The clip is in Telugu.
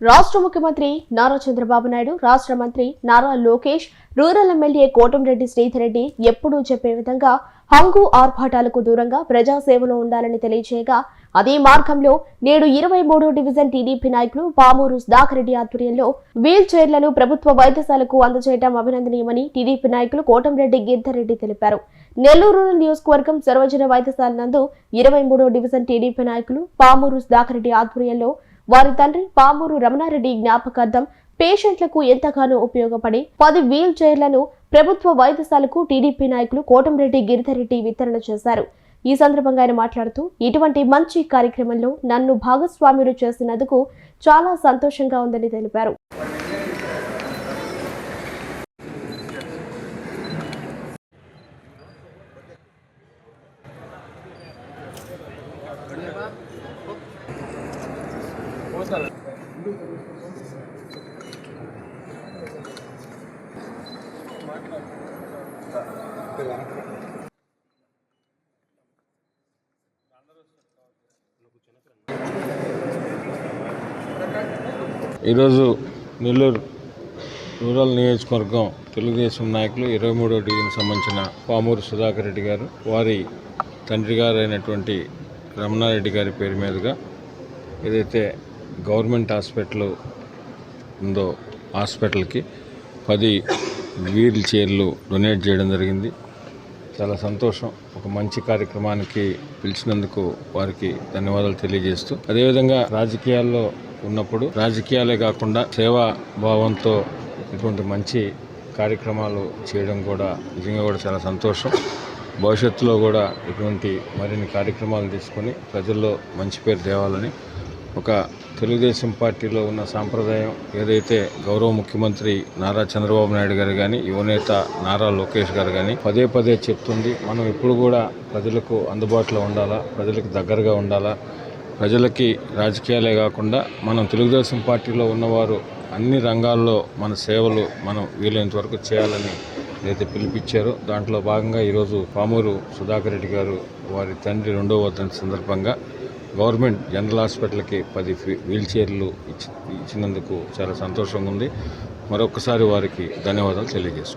రాష్ట్ర ముఖ్యమంత్రి నారా చంద్రబాబు నాయుడు రాష్ట్ర మంత్రి నారా లోకేష్ రూరల్ ఎమ్మెల్యే కోటంరెడ్డి శ్రీధర్ రెడ్డి ఎప్పుడూ చెప్పే విధంగా హంగు ఆర్భాటాలకు దూరంగా ప్రజాసేవలో ఉండాలని తెలియజేయగా అదే మార్గంలో నేడు ఇరవై మూడో డివిజన్ టీడీపీ నాయకులు పామూరు సుధాకర్ రెడ్డి ఆధ్వర్యంలో వీల్ చైర్లను ప్రభుత్వ వైద్యశాలకు అందజేయడం అభినందనీయమని టీడీపీ నాయకులు కోటంరెడ్డి గిద్దరెడ్డి తెలిపారు. నెల్లూరు రూరల్ నియోజకవర్గం సర్వజన వైద్యశాల నందు ఇరవై మూడో డివిజన్ టీడీపీ నాయకులు పామూరు సుధాకర్ రెడ్డి ఆధ్వర్యంలో వారి తండ్రి పామూరు రమణారెడ్డి జ్ఞాపకార్థం పేషెంట్లకు ఎంతగానో ఉపయోగపడి పది వీల్ చైర్లను ప్రభుత్వ వైద్యశాలకు టీడీపీ నాయకులు కోటంరెడ్డి గిరిధరెడ్డి వితరణ చేశారు. ఈ సందర్భంగా ఆయన మాట్లాడుతూ ఇటువంటి మంచి కార్యక్రమంలో నన్ను భాగస్వామ్యులు చేసినందుకు చాలా సంతోషంగా ఉందని తెలిపారు. ఈరోజు నెల్లూరు రూరల్ నియోజకవర్గం తెలుగుదేశం నాయకులు ఇరవై మూడో డిగ్రీకి సంబంధించిన పామూరు సుధాకర్ రెడ్డి గారు వారి తండ్రి గారు అయినటువంటి రమణారెడ్డి గారి పేరు మీదుగా ఏదైతే గవర్నమెంట్ హాస్పిటల్ ఉందో హాస్పిటల్కి పది వీల్ చైర్లు డొనేట్ చేయడం జరిగింది. చాలా సంతోషం. ఒక మంచి కార్యక్రమానికి పిలిచినందుకు వారికి ధన్యవాదాలు తెలియజేస్తూ. అదేవిధంగా రాజకీయాల్లో ఉన్నప్పుడు రాజకీయాలే కాకుండా సేవా భావంతో ఇటువంటి మంచి కార్యక్రమాలు చేయడం కూడా నిజంగా కూడా చాలా సంతోషం. భవిష్యత్తులో కూడా ఇటువంటి మరిన్ని కార్యక్రమాలు తీసుకొని ప్రజల్లో మంచి పేరు తేవాలని ఒక తెలుగుదేశం పార్టీలో ఉన్న సాంప్రదాయం ఏదైతే గౌరవ ముఖ్యమంత్రి నారా చంద్రబాబు నాయుడు గారు కానీ యువనేత నారా లోకేష్ గారు కానీ పదే పదే చెప్తుంది మనం ఎప్పుడు కూడా ప్రజలకు అందుబాటులో ఉండాలా ప్రజలకు దగ్గరగా ఉండాలా ప్రజలకి రాజకీయాలే కాకుండా మనం తెలుగుదేశం పార్టీలో ఉన్నవారు అన్ని రంగాల్లో మన సేవలు మనం వీలైనంత వరకు చేయాలని ఏదైతే పిలిపించారో. దాంట్లో భాగంగా ఈరోజు పామూరు సుధాకర్ రెడ్డి గారు వారి తండ్రి రెండవ వర్ధంతి సందర్భంగా గవర్నమెంట్ జనరల్ హాస్పిటల్కి పది వీల్ చైర్లు ఇచ్చి ఇచ్చినందుకు చాలా సంతోషంగా ఉంది. మరొకసారి వారికి ధన్యవాదాలు తెలియజేస్తున్నాను